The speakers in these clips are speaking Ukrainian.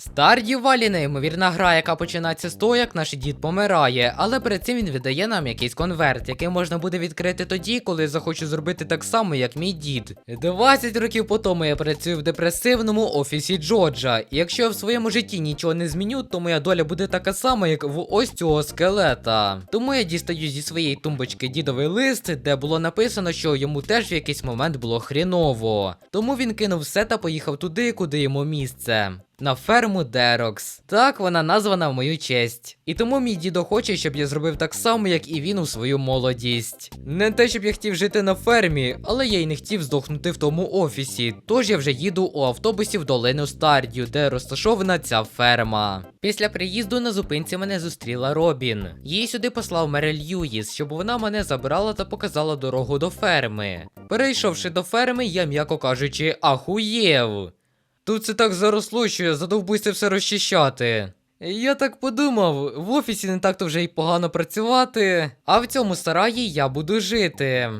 Stardew Valley неймовірна гра, яка починається з того, як наш дід помирає, але перед цим він видає нам якийсь конверт, який можна буде відкрити тоді, коли захочу зробити так само, як мій дід. 20 років по тому я працюю в депресивному офісі Джорджа, і якщо я в своєму житті нічого не зміню, то моя доля буде така сама, як в ось цього скелета. Тому я дістаю зі своєї тумбочки дідовий лист, де було написано, що йому теж в якийсь момент було хріново. Тому він кинув все та поїхав туди, куди йому місце. На ферму Дерокс. Так вона названа в мою честь. І тому мій дідо хоче, щоб я зробив так само, як і він у свою молодість. Не те, щоб я хотів жити на фермі, але я й не хотів здохнути в тому офісі. Тож я вже їду у автобусі в долину Стардю, де розташована ця ферма. Після приїзду на зупинці мене зустріла Робін. Її сюди послав Мерель Льюїс, щоб вона мене забрала та показала дорогу до ферми. Перейшовши до ферми, я, м'яко кажучи, ахуєв. Тут це так заросло, що я задовбуся все розчищати. Я так подумав, в офісі не так то вже й погано працювати, а в цьому сараї я буду жити.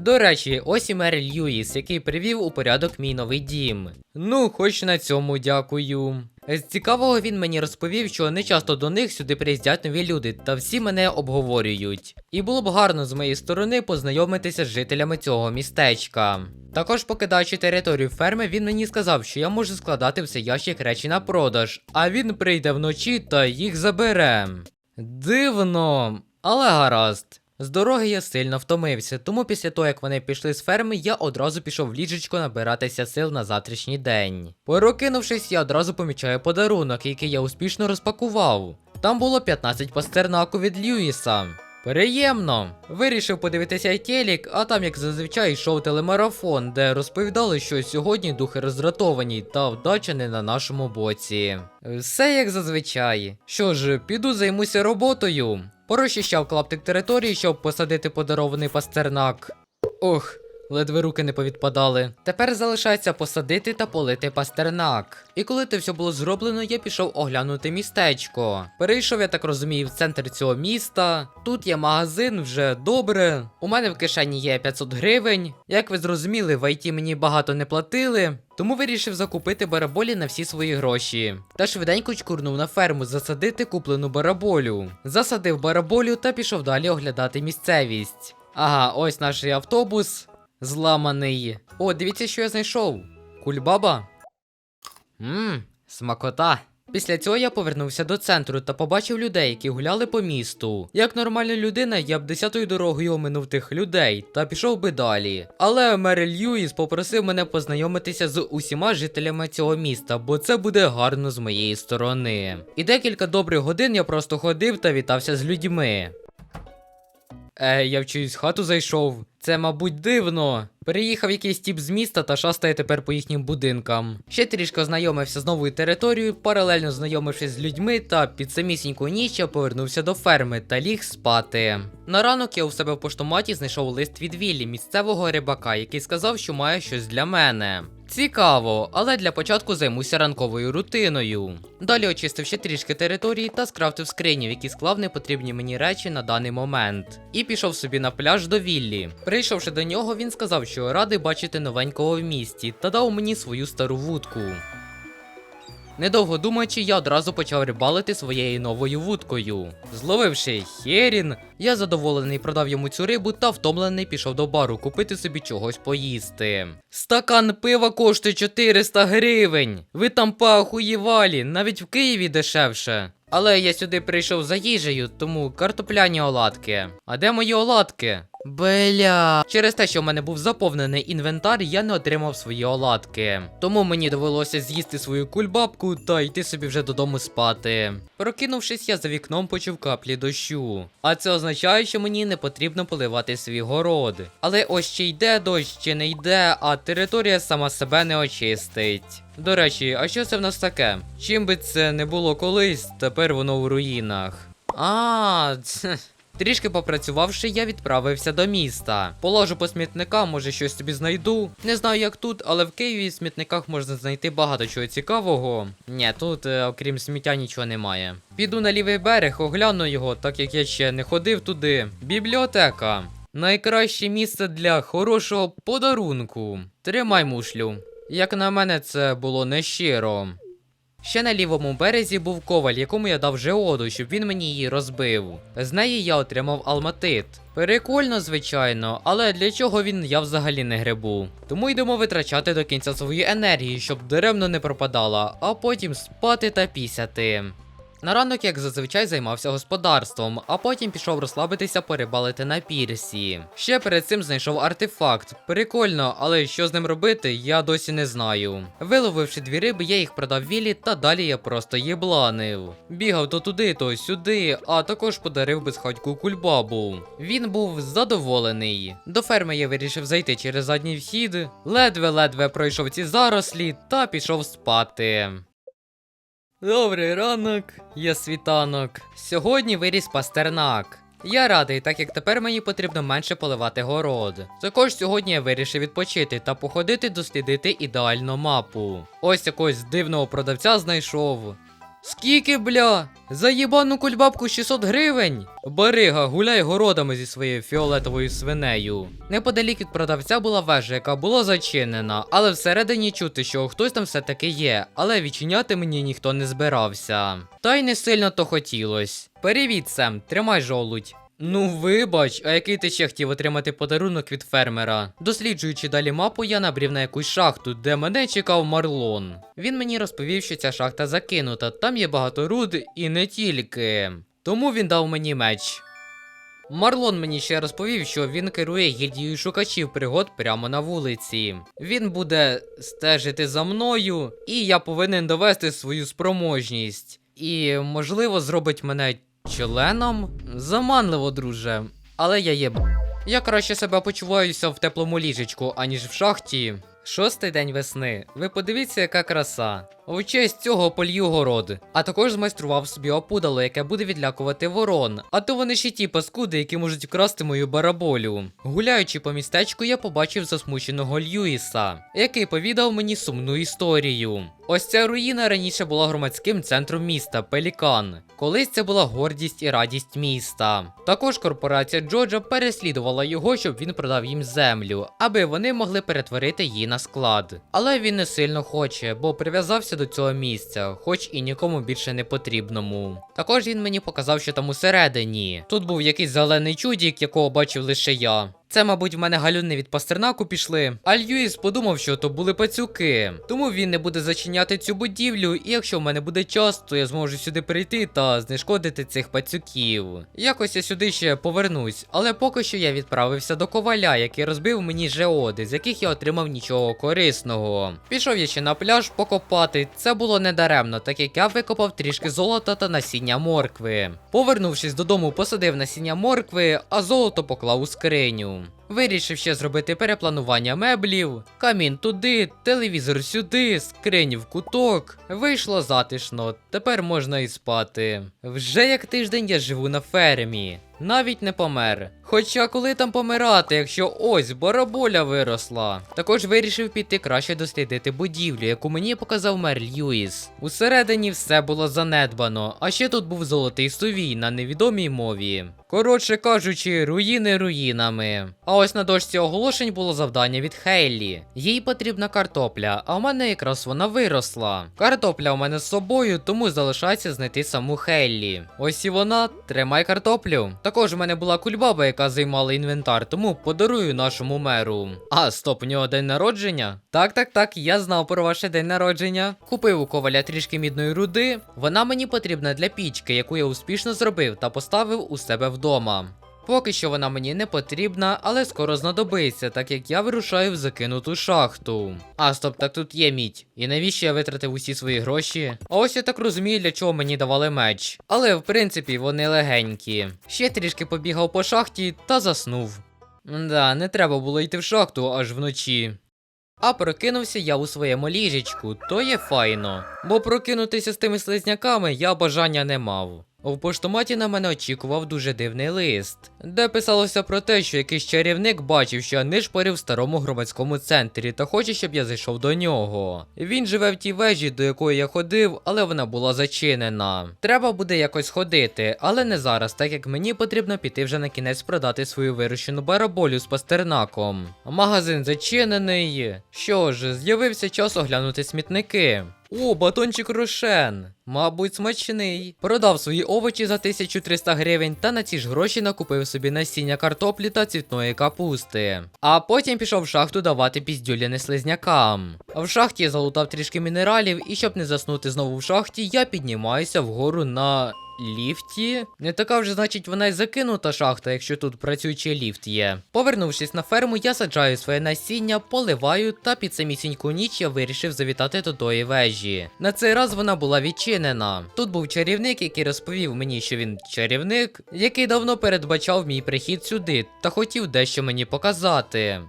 До речі, ось і Меріль Льюіс, який привів у порядок мій новий дім. Ну, хоч на цьому дякую. З цікавого він мені розповів, що не часто до них сюди приїздять нові люди, та всі мене обговорюють. І було б гарно з моєї сторони познайомитися з жителями цього містечка. Також, покидаючи територію ферми, він мені сказав, що я можу складати все ящик речі на продаж, а він прийде вночі та їх забере. Дивно, але гаразд. З дороги я сильно втомився, тому після того, як вони пішли з ферми, я одразу пішов в ліжечко набиратися сил на завтрашній день. Прокинувшись, я одразу помічаю подарунок, який я успішно розпакував. Там було 15 пастернаку від Льюіса. Приємно. Вирішив подивитися телек, а там, як зазвичай, йшов телемарафон, де розповідали, що сьогодні духи роздратовані та вдача не на нашому боці. Все як зазвичай. Що ж, піду займуся роботою. Порозчищав клаптик території, щоб посадити подарований пастернак. Ох, ледве руки не повідпадали. Тепер залишається посадити та полити пастернак. І коли це все було зроблено, я пішов оглянути містечко. Перейшов, я так розумію, в центр цього міста. Тут є магазин, вже добре. У мене в кишені є 500 гривень. Як ви зрозуміли, в IT мені багато не платили. Тому вирішив закупити бараболі на всі свої гроші. Та швиденько чкурнув на ферму засадити куплену бараболю. Засадив бараболю та пішов далі оглядати місцевість. Ага, ось наш автобус. Зламаний. О, дивіться, що я знайшов. Кульбаба. Ммм, смакота. Після цього я повернувся до центру та побачив людей, які гуляли по місту. Як нормальна людина, я б десятою дорогою оминув тих людей та пішов би далі. Але Мерель Льюіс попросив мене познайомитися з усіма жителями цього міста, бо це буде гарно з моєї сторони. І декілька добрих годин я просто ходив та вітався з людьми. Е, я в чиюсь хату зайшов. Це, мабуть, дивно. Переїхав якийсь тіп з міста та шастає тепер по їхнім будинкам. Ще трішки ознайомився з новою територією, паралельно знайомившись з людьми, та під самісіньку ніч я повернувся до ферми та ліг спати. На ранок я у себе в поштоматі знайшов лист від Віллі, місцевого рибака, який сказав, що має щось для мене. Цікаво, але для початку займуся ранковою рутиною. Далі очистив ще трішки території та скрафтив скрині, в які склав непотрібні мені речі на даний момент. І пішов собі на пляж до Віллі. Прийшовши до нього, він сказав, що радий бачити новенького в місті та дав мені свою стару вудку. Недовго думаючи, я одразу почав рибалити своєю новою вудкою. Зловивши херін, я задоволений продав йому цю рибу та втомлений пішов до бару купити собі чогось поїсти. Стакан пива коштує 400 гривень. Ви там поахуєвалі, навіть в Києві дешевше. Але я сюди прийшов за їжею, тому картопляні оладки. А де мої оладки? Бля. Через те, що в мене був заповнений інвентар, я не отримав свої оладки. Тому мені довелося з'їсти свою кульбабку та йти собі вже додому спати. Прокинувшись, я за вікном почув каплі дощу. А це означає, що мені не потрібно поливати свій город. Але ось чи йде дощ, чи не йде, а територія сама себе не очистить. До речі, а що це в нас таке? Чим би це не було колись, тепер воно в руїнах. А, це... Трішки попрацювавши, я відправився до міста. Положу по смітникам, може щось собі знайду. Не знаю як тут, але в Києві в смітниках можна знайти багато чого цікавого. Ні, тут, е, окрім сміття, нічого немає. Піду на лівий берег, огляну його, так як я ще не ходив туди. Бібліотека. Найкраще місце для хорошого подарунку. Тримай мушлю. Як на мене, це було нещиро. Ще на лівому березі був коваль, якому я дав жеоду, щоб він мені її розбив. З неї я отримав алматит. Прикольно, звичайно, але для чого він я взагалі не грибу. Тому йдемо витрачати до кінця свої енергії, щоб даремно не пропадала, а потім спати та пісяти. На ранок, як зазвичай, займався господарством, а потім пішов розслабитися порибалити на пірсі. Ще перед цим знайшов артефакт. Прикольно, але що з ним робити, я досі не знаю. Виловивши дві риби, я їх продав Вілі, та далі я просто єбланив. Бігав то туди, то сюди, а також подарив безхатьку кульбабу. Він був задоволений. До ферми я вирішив зайти через задній вхід, ледве-ледве пройшов ці зарослі та пішов спати. Добрий ранок, я світанок. Сьогодні виріс пастернак. Я радий, так як тепер мені потрібно менше поливати город. Також сьогодні я вирішив відпочити та походити дослідити ідеальну мапу. Ось якогось дивного продавця знайшов. Скільки, бля? За їбану кульбабку 600 гривень? Барига, гуляй городами зі своєю фіолетовою свинею. Неподалік від продавця була вежа, яка була зачинена, але всередині чути, що хтось там все-таки є, але відчиняти мені ніхто не збирався. Та й не сильно то хотілось. Перевіт, Сем, тримай жолудь. Ну, вибач, а який ти ще хотів отримати подарунок від фермера? Досліджуючи далі мапу, я набрів на якусь шахту, де мене чекав Марлон. Він мені розповів, що ця шахта закинута, там є багато руд і не тільки. Тому він дав мені меч. Марлон мені ще розповів, що він керує гільдією шукачів пригод прямо на вулиці. Він буде стежити за мною, і я повинен довести свою спроможність. І, можливо, зробить мене членом? Заманливо, друже. Але я є. Я краще себе почуваюся в теплому ліжечку, аніж в шахті. Шостий день весни. Ви подивіться, яка краса. У честь цього полью город. А також змайстрував собі опудало, яке буде відлякувати ворон. А то вони ще ті паскуди, які можуть вкрасти мою бараболю. Гуляючи по містечку, я побачив засмученого Льюіса, який повідав мені сумну історію. Ось ця руїна раніше була громадським центром міста Пелікан. Колись це була гордість і радість міста. Також корпорація Джоджа переслідувала його, щоб він продав їм землю, аби вони могли перетворити її на склад. Але він не сильно хоче, бо прив'язався до цього місця, хоч і нікому більше не потрібному. Також він мені показав, що там усередині. Тут був якийсь зелений чудік, якого бачив лише я. Це, мабуть, в мене галюни від пастернаку пішли. А Льюіс подумав, що то були пацюки. Тому він не буде зачиняти цю будівлю, і якщо в мене буде час, то я зможу сюди прийти та знешкодити цих пацюків. Якось я сюди ще повернусь, але поки що я відправився до коваля, який розбив мені жеоди, з яких я отримав нічого корисного. Пішов я ще на пляж покопати. Це було недаремно, так як я викопав трішки золота та насіння моркви. Повернувшись додому, посадив насіння моркви, а золото поклав у скриню. Вирішив ще зробити перепланування меблів, камін туди, телевізор сюди, скринь в куток. Вийшло затишно, тепер можна і спати. Вже як тиждень я живу на фермі. Навіть не помер. Хоча коли там помирати, якщо ось бараболя виросла. Також вирішив піти краще дослідити будівлю, яку мені показав мер Льюіс. Усередині все було занедбано, а ще тут був золотий сувій на невідомій мові. Коротше кажучи, руїни руїнами. А ось на дошці оголошень було завдання від Хейлі. Їй потрібна картопля, а в мене якраз вона виросла. Картопля у мене з собою, тому залишається знайти саму Хейлі. Ось і вона, тримай картоплю. Також у мене була кульбаба, яка займала інвентар, тому подарую нашому меру. А, стоп, у нього день народження? Так, так, так, я знав про ваше день народження. Купив у коваля трішки мідної руди. Вона мені потрібна для пічки, яку я успішно зробив та поставив у себе вдома. Поки що вона мені не потрібна, але скоро знадобиться, так як я вирушаю в закинуту шахту. А, стоп, так тут є мідь. І навіщо я витратив усі свої гроші? А ось я так розумію, для чого мені давали меч. Але в принципі вони легенькі. Ще трішки побігав по шахті та заснув. Да, не треба було йти в шахту аж вночі. А прокинувся я у своєму ліжечку, то є файно. Бо прокинутися з тими слизняками я бажання не мав. В поштоматі на мене очікував дуже дивний лист, де писалося про те, що якийсь чарівник бачив, що я нишпорив в старому громадському центрі та хоче, щоб я зайшов до нього. Він живе в тій вежі, до якої я ходив, але вона була зачинена. Треба буде якось ходити, але не зараз, так як мені потрібно піти вже на кінець продати свою вирощену бараболю з пастернаком. Магазин зачинений. Що ж, з'явився час оглянути смітники. О, батончик рошен. Мабуть, смачний. Продав свої овочі за 1300 гривень та на ці ж гроші накупив собі насіння картоплі та цвітної капусти. А потім пішов в шахту давати піздюліни слизнякам. В шахті я залутав трішки мінералів, і щоб не заснути знову в шахті, я піднімаюся вгору на. Ліфті? Не така вже, значить, вона й закинута шахта, якщо тут працюючий ліфт є. Повернувшись на ферму, я саджаю своє насіння, поливаю, та під самісіньку ніч я вирішив завітати до тої вежі. На цей раз вона була відчинена. Тут був чарівник, який розповів мені, що він чарівник, який давно передбачав мій прихід сюди та хотів дещо мені показати.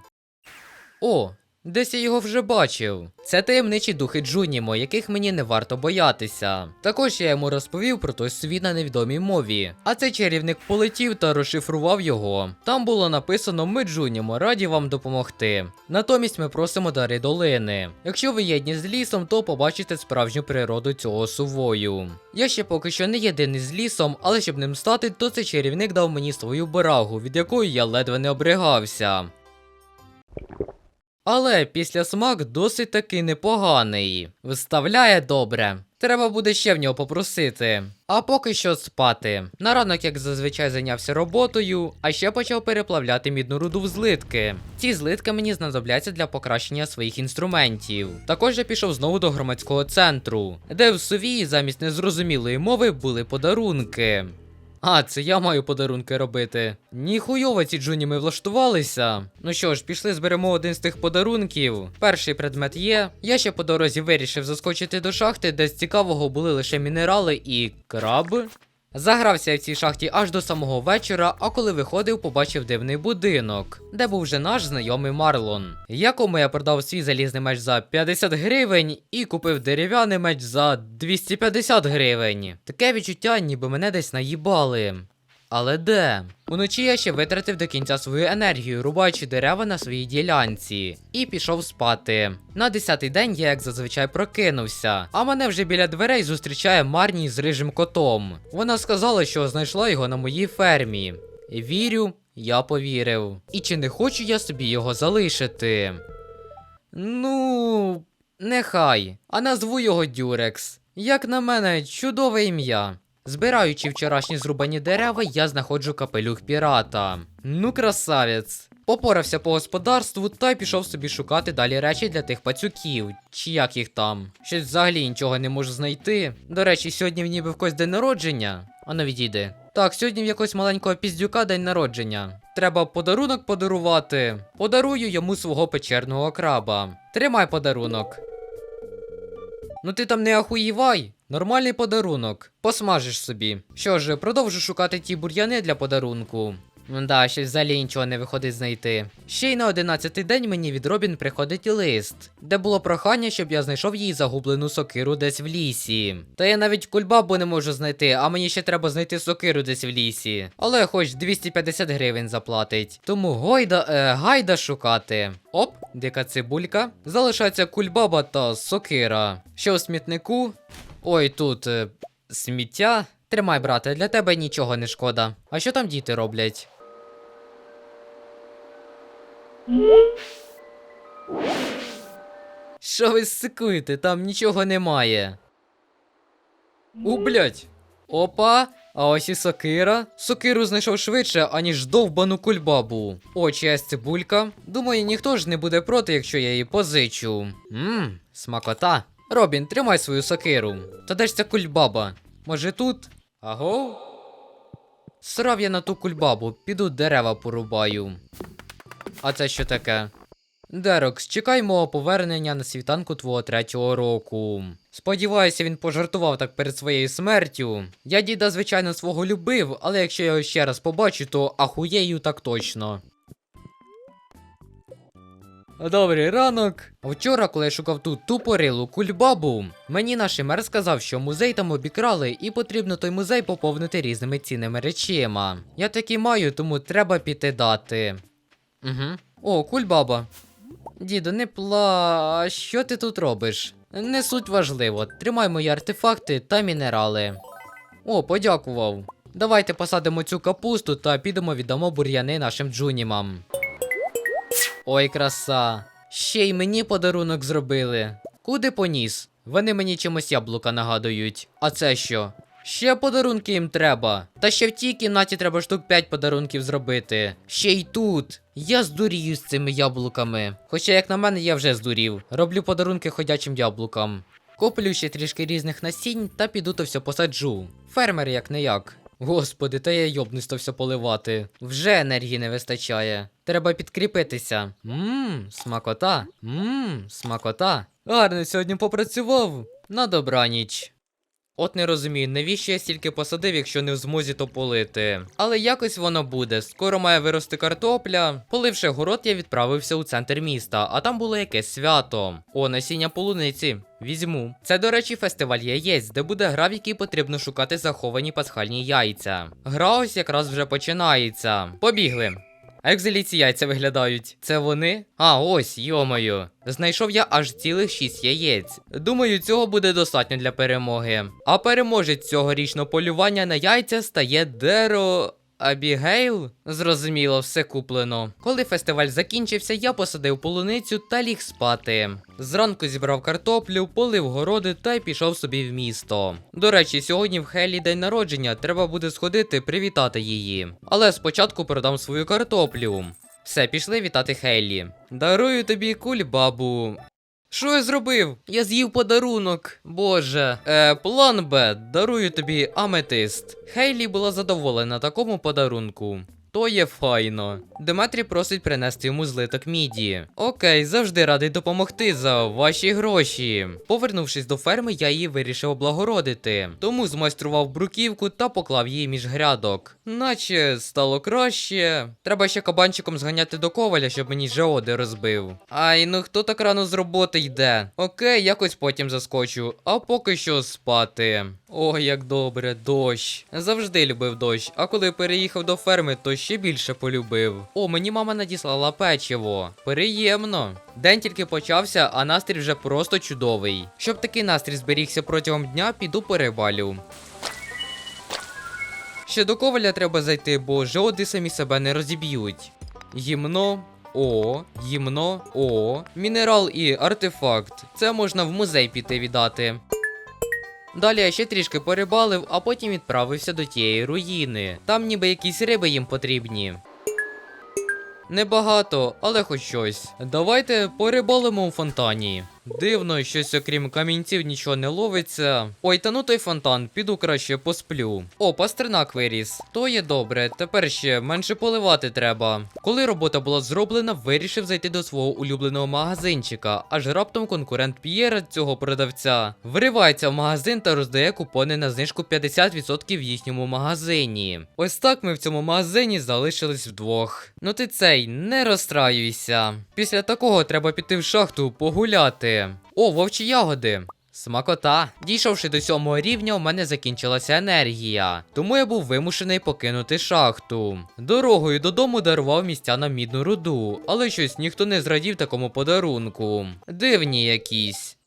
О, Десь я його вже бачив. Це таємничі духи Джунімо, яких мені не варто боятися. Також я йому розповів про той світ на невідомій мові. А цей чарівник полетів та розшифрував його. Там було написано: Ми Джунімо, раді вам допомогти. Натомість ми просимо дари долини. Якщо ви єдні з лісом, то побачите справжню природу цього сувою. Я ще поки що не єдиний з лісом, але щоб ним стати, то цей чарівник дав мені свою барагу, від якої я ледве не обригався. Але після смак досить таки непоганий. Виставляє добре. Треба буде ще в нього попросити. А поки що спати. На ранок, як зазвичай, зайнявся роботою, а ще почав переплавляти мідну руду в злитки. Ці злитки мені знадобляться для покращення своїх інструментів. Також я пішов знову до громадського центру, де в совії замість незрозумілої мови були подарунки. А, це я маю подарунки робити. Ніхуйово ці джуні ми влаштувалися. Ну що ж, пішли зберемо один з тих подарунків. Перший предмет є. Я ще по дорозі вирішив заскочити до шахти, де з цікавого були лише мінерали і краб. Загрався в цій шахті аж до самого вечора, а коли виходив, побачив дивний будинок, де був вже наш знайомий Марлон, якому я продав свій залізний меч за 50 гривень і купив дерев'яний меч за 250 гривень. Таке відчуття, ніби мене десь наїбали. Але де? Уночі я ще витратив до кінця свою енергію, рубаючи дерева на своїй ділянці, і пішов спати. На десятий день я, як зазвичай, прокинувся, а мене вже біля дверей зустрічає Марні з рижим котом. Вона сказала, що знайшла його на моїй фермі. Вірю, я повірив. І чи не хочу я собі його залишити? Ну, нехай. А назву його Дюрекс. Як на мене, чудове ім'я. Збираючи вчорашні зрубані дерева, я знаходжу капелюх пірата. Ну, красавець. Попорався по господарству та й пішов собі шукати далі речі для тих пацюків, чи як їх там. Щось взагалі нічого не можу знайти. До речі, сьогодні в ніби в когось день народження. Ану відійди. Так, сьогодні в якогось маленького піздюка день народження. Треба подарунок подарувати. Подарую йому свого печерного краба. Тримай подарунок. Ну ти там не ахуївай. Нормальний подарунок. Посмажиш собі. Що ж, продовжу шукати ті бур'яни для подарунку. Да, ще взагалі нічого не виходить знайти. Ще й на одинадцятий день мені від Робін приходить лист, де було прохання, щоб я знайшов її загублену сокиру десь в лісі. Та я навіть кульбабу не можу знайти, а мені ще треба знайти сокиру десь в лісі. Але хоч 250 гривень заплатить. Тому гойда, е, гайда шукати. Оп, дика цибулька. Залишається кульбаба та сокира. Що у смітнику? Ой, тут е, сміття. Тримай, брате, для тебе нічого не шкода. А що там діти роблять? Що ви сикуєте? Там нічого немає. У, блять. Опа. А ось і сокира. Сокиру знайшов швидше, аніж довбану кульбабу. О, чиясь цибулька. Думаю, ніхто ж не буде проти, якщо я її позичу. Ммм, смакота. Робін, тримай свою сокиру. Та де ж ця кульбаба? Може тут? Аго? Срав я на ту кульбабу, піду дерева порубаю. А це що таке? Дерокс, чекай мого повернення на світанку твого третього року. Сподіваюся, він пожартував так перед своєю смертю. Я діда, звичайно, свого любив, але якщо я його ще раз побачу, то ахуєю так точно. Добрий ранок. Вчора, коли я шукав тут ту тупорилу кульбабу, мені наш мер сказав, що музей там обікрали, і потрібно той музей поповнити різними цінними речима. Я таки маю, тому треба піти дати. Угу. О, кульбаба. Діду, не пла. Що ти тут робиш? Не суть важливо. Тримай мої артефакти та мінерали. О, подякував. Давайте посадимо цю капусту та підемо віддамо бур'яни нашим джунімам. Ой, краса. Ще й мені подарунок зробили. Куди поніс? Вони мені чимось яблука нагадують. А це що? Ще подарунки їм треба. Та ще в тій кімнаті треба штук 5 подарунків зробити. Ще й тут. Я здурію з цими яблуками. Хоча, як на мене, я вже здурів. Роблю подарунки ходячим яблукам. Куплю ще трішки різних насінь та піду то все посаджу. Фермер як не як. Господи, та я йобнусь то все поливати. Вже енергії не вистачає. Треба підкріпитися. Ммм, смакота. Ммм, смакота. Гарно сьогодні попрацював. На добраніч. От не розумію, навіщо я стільки посадив, якщо не в змозі то полити. Але якось воно буде. Скоро має вирости картопля. Поливши город, я відправився у центр міста, а там було якесь свято. О, насіння полуниці. Візьму. Це, до речі, фестиваль яєць, де буде гра, в якій потрібно шукати заховані пасхальні яйця. Гра ось якраз вже починається. Побігли. А як взагалі яйця виглядають? Це вони? А, ось, йомаю. Знайшов я аж цілих 6 яєць. Думаю, цього буде достатньо для перемоги. А переможець цьогорічного полювання на яйця стає Деро. Абігейл? Зрозуміло, все куплено. Коли фестиваль закінчився, я посадив полуницю та ліг спати. Зранку зібрав картоплю, полив городи та й пішов собі в місто. До речі, сьогодні в Хелі день народження, треба буде сходити привітати її. Але спочатку продам свою картоплю. Все, пішли вітати Хейлі. Дарую тобі кульбабу. Що я зробив? Я з'їв подарунок. Боже. Е, план Б. Дарую тобі аметист. Хейлі була задоволена такому подарунку. То є файно. Деметрі просить принести йому злиток міді. Окей, завжди радий допомогти за ваші гроші. Повернувшись до ферми, я її вирішив облагородити. Тому змайстрував бруківку та поклав її між грядок. Наче стало краще. Треба ще кабанчиком зганяти до коваля, щоб мені жеоди розбив. Ай, ну хто так рано з роботи йде? Окей, якось потім заскочу. А поки що спати. Ой, як добре, дощ. Завжди любив дощ, а коли переїхав до ферми, то ще більше полюбив. О, мені мама надіслала печиво. Приємно. День тільки почався, а настрій вже просто чудовий. Щоб такий настрій зберігся протягом дня, піду перебалю. Ще до коваля треба зайти, бо жоди самі себе не розіб'ють. Гімно. О, гімно, о, мінерал і артефакт. Це можна в музей піти віддати. Далі я ще трішки порибалив, а потім відправився до тієї руїни. Там ніби якісь риби їм потрібні. Небагато, але хоч щось. Давайте порибалимо у фонтані. Дивно, щось окрім камінців нічого не ловиться. Ой, та ну той фонтан, піду краще посплю. О, пастернак виріс. То є добре, тепер ще менше поливати треба. Коли робота була зроблена, вирішив зайти до свого улюбленого магазинчика, аж раптом конкурент П'єра цього продавця вривається в магазин та роздає купони на знижку 50% в їхньому магазині. Ось так ми в цьому магазині залишились вдвох. Ну ти цей, не розстраюйся. Після такого треба піти в шахту погуляти. О, вовчі ягоди. Смакота. Дійшовши до сьомого рівня, у мене закінчилася енергія, тому я був вимушений покинути шахту. Дорогою додому дарував містянам мідну руду, але щось ніхто не зрадів такому подарунку. Дивні якісь.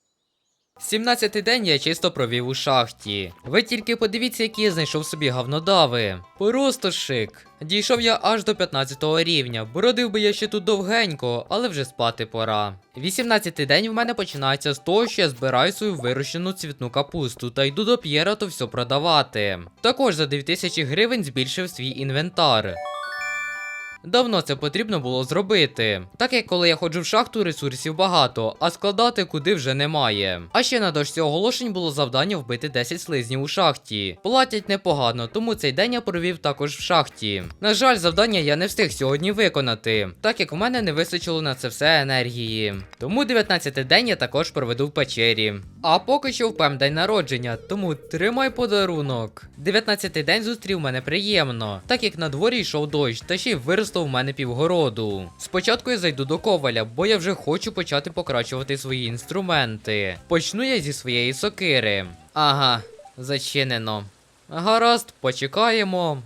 17-й день я чисто провів у шахті. Ви тільки подивіться, які я знайшов собі говнодави. Просто шик. Дійшов я аж до 15 рівня. Бродив би я ще тут довгенько, але вже спати пора. 18-й день в мене починається з того, що я збираю свою вирощену цвітну капусту та йду до П'єра то все продавати. Також за 2000 гривень збільшив свій інвентар. Давно це потрібно було зробити. Так як коли я ходжу в шахту, ресурсів багато, а складати куди вже немає. А ще на дошці оголошень було завдання вбити 10 слизнів у шахті. Платять непогано, тому цей день я провів також в шахті. На жаль, завдання я не встиг сьогодні виконати, так як в мене не вистачило на це все енергії. Тому 19 день я також проведу в печері. А поки що впем день народження, тому тримай подарунок. 19 день зустрів мене приємно, так як на дворі йшов дощ, та ще й виросло в мене півгороду. Спочатку я зайду до коваля, бо я вже хочу почати покращувати свої інструменти. Почну я зі своєї сокири. Ага, зачинено. Гаразд, почекаємо.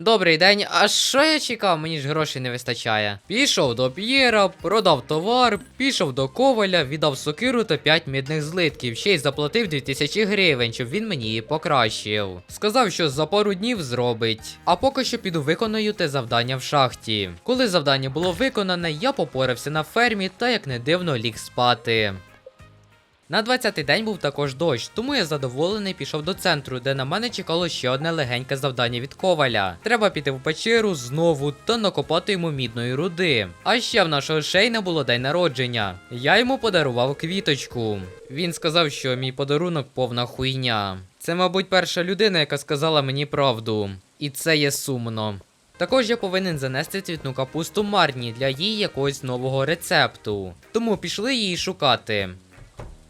Добрий день, а що я чекав? Мені ж грошей не вистачає. Пішов до П'єра, продав товар, пішов до коваля, віддав сокиру та 5 мідних злитків, ще й заплатив 2000 гривень, щоб він мені її покращив. Сказав, що за пару днів зробить. А поки що піду виконую те завдання в шахті. Коли завдання було виконане, я попорався на фермі та, як не дивно, ліг спати. На 20-й день був також дощ, тому я задоволений пішов до центру, де на мене чекало ще одне легеньке завдання від коваля. Треба піти в печеру знову та накопати йому мідної руди. А ще в нашого шейна було день народження. Я йому подарував квіточку. Він сказав, що мій подарунок повна хуйня. Це, мабуть, перша людина, яка сказала мені правду. І це є сумно. Також я повинен занести цвітну капусту Марні для її якогось нового рецепту. Тому пішли її шукати.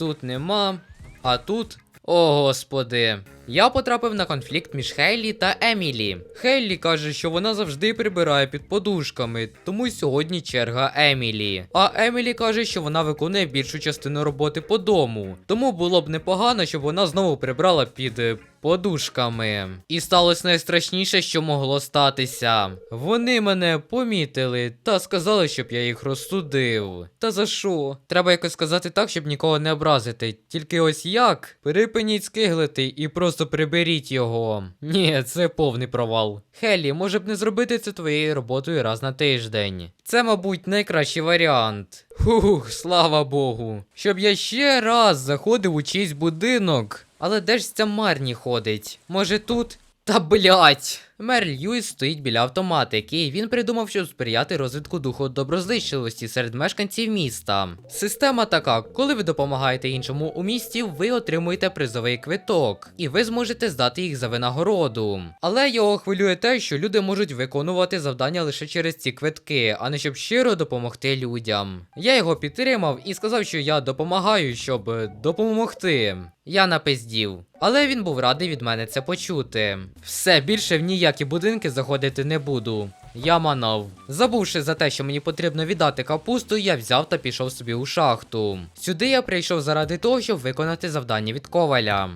Тут нема. А тут. О, господи. Я потрапив на конфлікт між Хейлі та Емілі. Хейлі каже, що вона завжди прибирає під подушками, тому сьогодні черга Емілі. А Емілі каже, що вона виконує більшу частину роботи по дому. Тому було б непогано, щоб вона знову прибрала під е, подушками. І сталося найстрашніше, що могло статися. Вони мене помітили та сказали, щоб я їх розсудив. Та за що? Треба якось сказати так, щоб нікого не образити. Тільки ось як? Припиніть скиглити і просто приберіть його. Ні, це повний провал. Хелі, може б не зробити це твоєю роботою раз на тиждень. Це, мабуть, найкращий варіант. Хух, слава Богу. Щоб я ще раз заходив у чийсь будинок. Але де ж ця Марні ходить? Може тут? Та блять! Мер Льюіс стоїть біля автоматики, і він придумав, щоб сприяти розвитку духу доброзичливості серед мешканців міста. Система така: коли ви допомагаєте іншому у місті, ви отримуєте призовий квиток, і ви зможете здати їх за винагороду. Але його хвилює те, що люди можуть виконувати завдання лише через ці квитки, а не щоб щиро допомогти людям. Я його підтримав і сказав, що я допомагаю, щоб допомогти. Я напиздів. Але він був радий від мене це почути. Все, більше в ніякі будинки заходити не буду. Я манав. Забувши за те, що мені потрібно віддати капусту, я взяв та пішов собі у шахту. Сюди я прийшов заради того, щоб виконати завдання від коваля.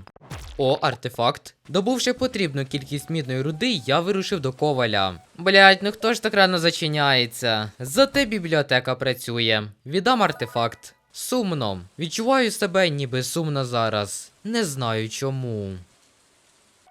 О, артефакт. Добувши потрібну кількість мідної руди, я вирушив до коваля. Блять, ну хто ж так рано зачиняється? Зате бібліотека працює. Віддам артефакт. Сумно. Відчуваю себе ніби сумно зараз. Не знаю чому.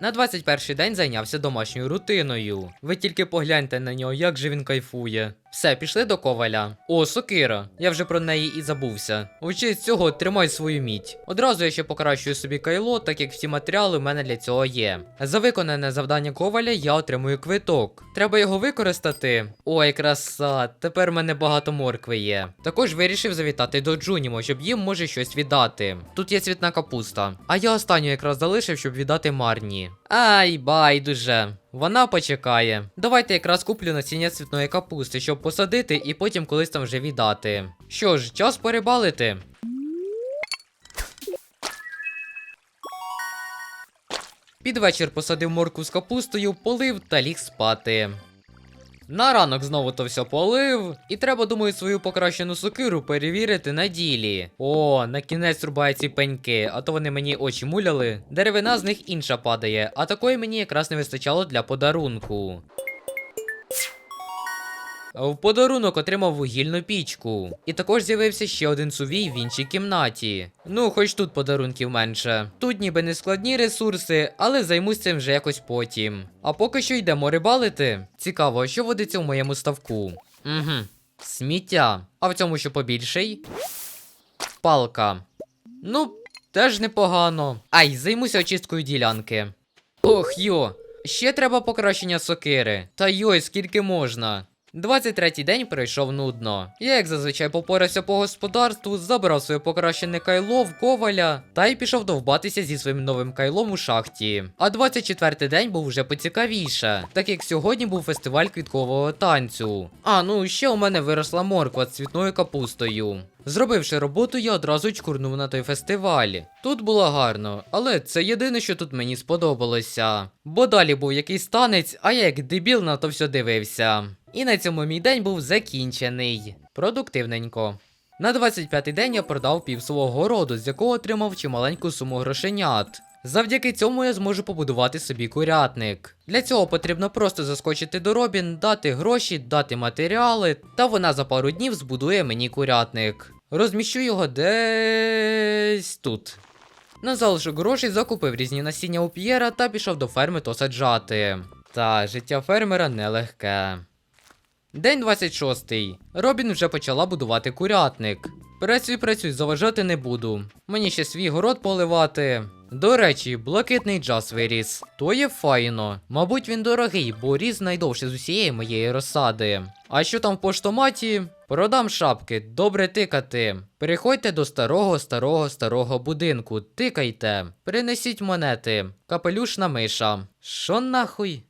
На 21 день зайнявся домашньою рутиною. Ви тільки погляньте на нього, як же він кайфує. Все, пішли до коваля. О, сокира. Я вже про неї і забувся. Честь цього тримай свою мідь. Одразу я ще покращую собі кайло, так як всі матеріали в мене для цього є. За виконане завдання коваля я отримую квиток. Треба його використати. Ой, краса, тепер в мене багато моркви є. Також вирішив завітати до Джунімо, щоб їм може щось віддати. Тут є цвітна капуста. А я останню якраз залишив, щоб віддати Марні. Ай, байдуже. Вона почекає. Давайте якраз куплю насіння цвітної капусти, щоб посадити і потім колись там вже віддати. Що ж, час порибалити. Під вечір посадив морку з капустою, полив та ліг спати. На ранок знову то все полив, і треба, думаю, свою покращену сокиру перевірити на ділі. О, на кінець рубає ці пеньки, а то вони мені очі муляли. Деревина з них інша падає, а такої мені якраз не вистачало для подарунку. В подарунок отримав вугільну пічку. І також з'явився ще один сувій в іншій кімнаті. Ну, хоч тут подарунків менше. Тут ніби не складні ресурси, але займусь цим вже якось потім. А поки що йдемо рибалити. Цікаво, що водиться в моєму ставку. Угу. Сміття. А в цьому що побільший? Палка. Ну, теж непогано. Ай, займуся очисткою ділянки. Ох йо, ще треба покращення сокири. Та йой, скільки можна. 23-й день пройшов нудно. Я, як зазвичай, попорався по господарству, забрав своє покращене кайло в коваля та й пішов довбатися зі своїм новим кайлом у шахті. А 24-й день був вже поцікавіше, так як сьогодні був фестиваль квіткового танцю. А ну ще у мене виросла морква з цвітною капустою. Зробивши роботу, я одразу чкурнув на той фестиваль. Тут було гарно, але це єдине, що тут мені сподобалося. Бо далі був якийсь танець, а я як дебіл на то все дивився. І на цьому мій день був закінчений. Продуктивненько. На 25-й день я продав пів свого городу, з якого отримав чималеньку суму грошенят. Завдяки цьому я зможу побудувати собі курятник. Для цього потрібно просто заскочити до Робін, дати гроші, дати матеріали, та вона за пару днів збудує мені курятник. Розміщу його десь тут. На залишок грошей закупив різні насіння у П'єра та пішов до ферми то саджати. Та життя фермера нелегке. День 26. Робін вже почала будувати курятник. Працюй, працюй, заважати не буду. Мені ще свій город поливати. До речі, блакитний джаз виріс. То є файно. Мабуть, він дорогий, бо ріс найдовше з усієї моєї розсади. А що там в поштоматі? Продам шапки, добре тикати. Переходьте до старого, старого, старого будинку. Тикайте. Принесіть монети. Капелюшна миша. Що нахуй?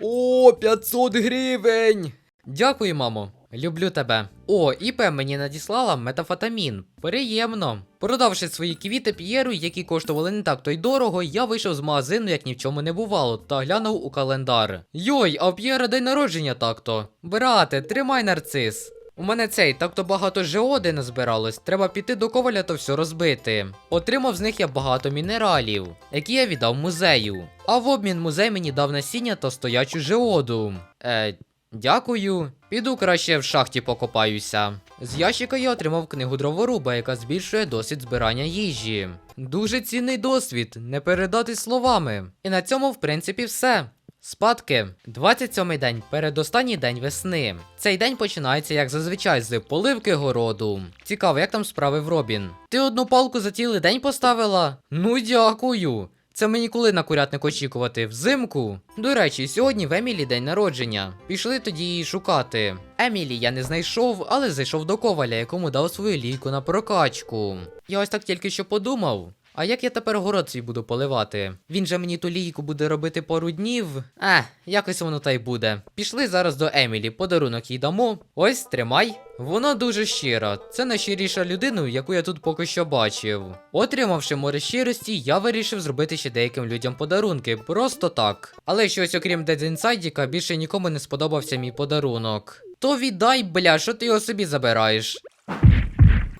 О, 500 гривень! Дякую, мамо. Люблю тебе. О, ІП мені надіслала метафетамін. Приємно. Продавши свої квіти П'єру, які коштували не так то й дорого, я вийшов з магазину, як ні в чому не бувало, та глянув у календар. Йой, а П'єра день народження так-то. Брате, тримай нарцис. У мене цей так-то багато жеоди назбиралось, треба піти до коваля та все розбити. Отримав з них я багато мінералів, які я віддав музею. А в обмін музей мені дав насіння та стоячу жеоду. Е, Дякую. Піду краще в шахті покопаюся. З ящика я отримав книгу дроворуба, яка збільшує досвід збирання їжі. Дуже цінний досвід, не передати словами. І на цьому, в принципі, все. Спадки. 27-й день, передостанній день весни. Цей день починається, як зазвичай, з поливки городу. Цікаво, як там справи в Робін. Ти одну палку за цілий день поставила? Ну дякую. Це мені коли на курятник очікувати? Взимку? До речі, сьогодні в Емілі день народження. Пішли тоді її шукати. Емілі я не знайшов, але зайшов до коваля, якому дав свою лійку на прокачку. Я ось так тільки що подумав. А як я тепер город свій буду поливати? Він же мені ту лійку буде робити пару днів. Е, якось воно та й буде. Пішли зараз до Емілі, подарунок їй дамо. Ось, тримай. Вона дуже щира. Це найщиріша людина, яку я тут поки що бачив. Отримавши море щирості, я вирішив зробити ще деяким людям подарунки, просто так. Але щось окрім Дедзінсайдіка, більше нікому не сподобався мій подарунок. То віддай, бля, що ти його собі забираєш?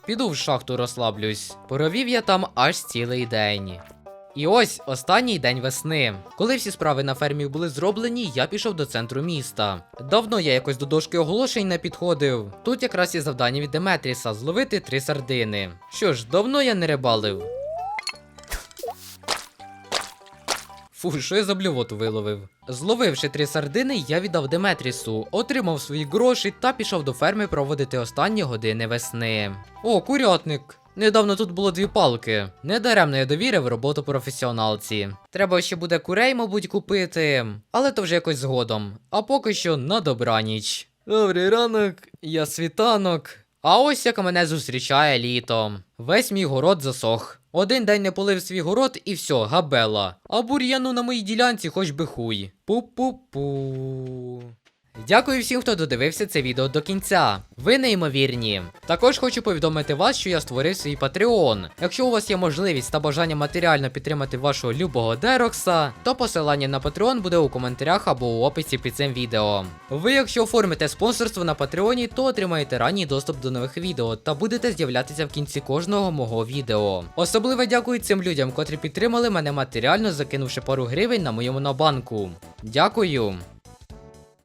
Піду в шахту розслаблюсь. Провів я там аж цілий день. І ось останній день весни. Коли всі справи на фермі були зроблені, я пішов до центру міста. Давно я якось до дошки оголошень не підходив. Тут якраз є завдання від Деметріса зловити три сардини. Що ж, давно я не рибалив. Фу, що я за блювоту виловив. Зловивши три сардини, я віддав Деметрісу, отримав свої гроші та пішов до ферми проводити останні години весни. О, курятник! Недавно тут було дві палки. Недаремно я довірив роботу професіоналці. Треба ще буде курей, мабуть, купити, але то вже якось згодом. А поки що на добраніч. Добрий ранок, я світанок. А ось як мене зустрічає літо. Весь мій город засох. Один день не полив свій город і все, габела. А бур'яну на моїй ділянці хоч би хуй. Пу-пу-пу. Дякую всім, хто додивився це відео до кінця. Ви неймовірні. Також хочу повідомити вас, що я створив свій Patreon. Якщо у вас є можливість та бажання матеріально підтримати вашого любого Дерокса, то посилання на Patreon буде у коментарях або у описі під цим відео. Ви, якщо оформите спонсорство на Патреоні, то отримаєте ранній доступ до нових відео та будете з'являтися в кінці кожного мого відео. Особливо дякую цим людям, котрі підтримали мене матеріально, закинувши пару гривень на моєму набанку. Дякую.